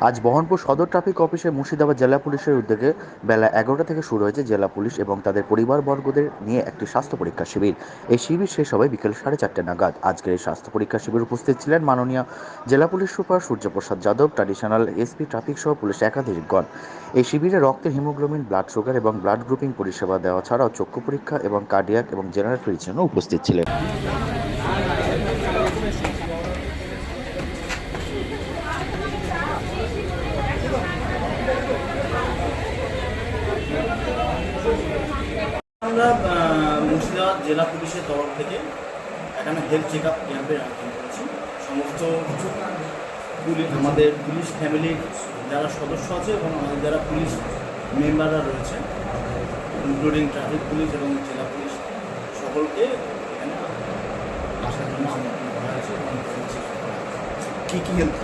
আজ বহনপুর সদর ট্রাফিক অফিসে মুর্শিদাবাদ জেলা পুলিশের উদ্যোগে বেলা এগারোটা থেকে শুরু হয়েছে জেলা পুলিশ এবং তাদের পরিবারবর্গদের নিয়ে একটি স্বাস্থ্য পরীক্ষা শিবির। এই শিবির শেষ হবে বিকেল সাড়ে চারটে নাগাদ। আজকের এই স্বাস্থ্য পরীক্ষা শিবির উপস্থিত ছিলেন মাননীয় জেলা police super Suryaprasad Yadav, traditional SP traffic সহ পুলিশ একাধিকগণ। এই শিবিরে রক্তের হিমোগ্লোবিন, ব্লাড সুগার এবং ব্লাড গ্রুপিং পরিষেবা দেওয়া ছাড়াও চক্ষু পরীক্ষা এবং কার্ডিয়াক এবং জেনারেল ফিজিশিয়ানও উপস্থিত ছিলেন। আমরা মুর্শিদাবাদ জেলা পুলিশের তরফ থেকে এখানে হেলথ চেক আপ ক্যাম্পের আয়োজন করেছি সমস্ত পুলিশ, আমাদের পুলিশ ফ্যামিলির যারা সদস্য আছে এবং আমাদের যারা পুলিশ মেম্বাররা রয়েছে ইনক্লুডিং ট্রাফিক পুলিশ এবং জেলা পুলিশ সকলকে এখানে আসার জন্য আমন্ত্রণ করা হয়েছে এবং। কি কি হেলথ